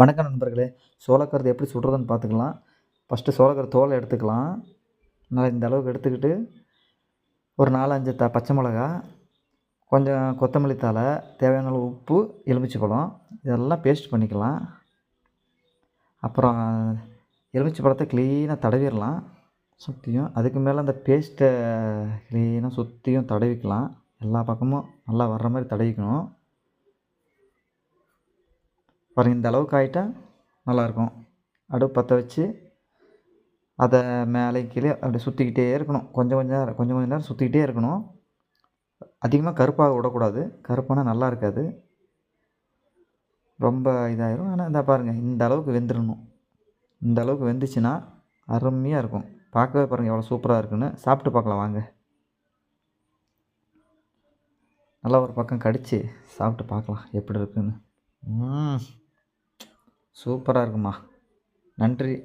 வணக்கம் நண்பர்களே. சோளக்கருது எப்படி சுடுறதுன்னு பார்த்துக்கலாம். ஃபஸ்ட்டு சோளக்கரு தோலை எடுத்துக்கலாம். நல்லா இந்த அளவுக்கு எடுத்துக்கிட்டு ஒரு நாலஞ்சு த பச்சை மிளகா கொஞ்சம் கொத்தமல்லி தழை தேவையான அளவு உப்பு எலுமிச்சை பழம் இதெல்லாம் பேஸ்ட் பண்ணிக்கலாம். அப்புறம் எலுமிச்சை பழத்தை க்ளீனாக தடவிடலாம். சுற்றியும் அதுக்கு மேலே அந்த பேஸ்ட்டை க்ளீனாக சுற்றியும் தடவிக்கலாம். எல்லா பக்கமும் நல்லா வர்ற மாதிரி தடவிக்கணும். பாருங்கள் இந்த அளவுக்கு ஆகிட்டா நல்லாயிருக்கும். அடுப்பு பற்ற வச்சு அதை மேலே கீழே அப்படி சுற்றிக்கிட்டே இருக்கணும். கொஞ்சம் கொஞ்சம் நேரம் கொஞ்சம் கொஞ்சம் நேரம் சுற்றிக்கிட்டே இருக்கணும். அதிகமாக கருப்பாக விடக்கூடாது. கருப்பானால் நல்லா இருக்காது. ரொம்ப இதாகிடும் ஆனால் இந்த பாருங்கள் இந்த அளவுக்கு வெந்துடணும். இந்த அளவுக்கு வெந்துச்சுன்னா அருமையாக இருக்கும். பார்க்கவே பாருங்கள் எவ்வளோ சூப்பராக இருக்குன்னு. சாப்பிட்டு பார்க்கலாம் வாங்க. நல்லா ஒரு பக்கம் கடித்து சாப்பிட்டு பார்க்கலாம் எப்படி இருக்குன்னு. ம். சூப்பராக இருக்குமா. நன்றி.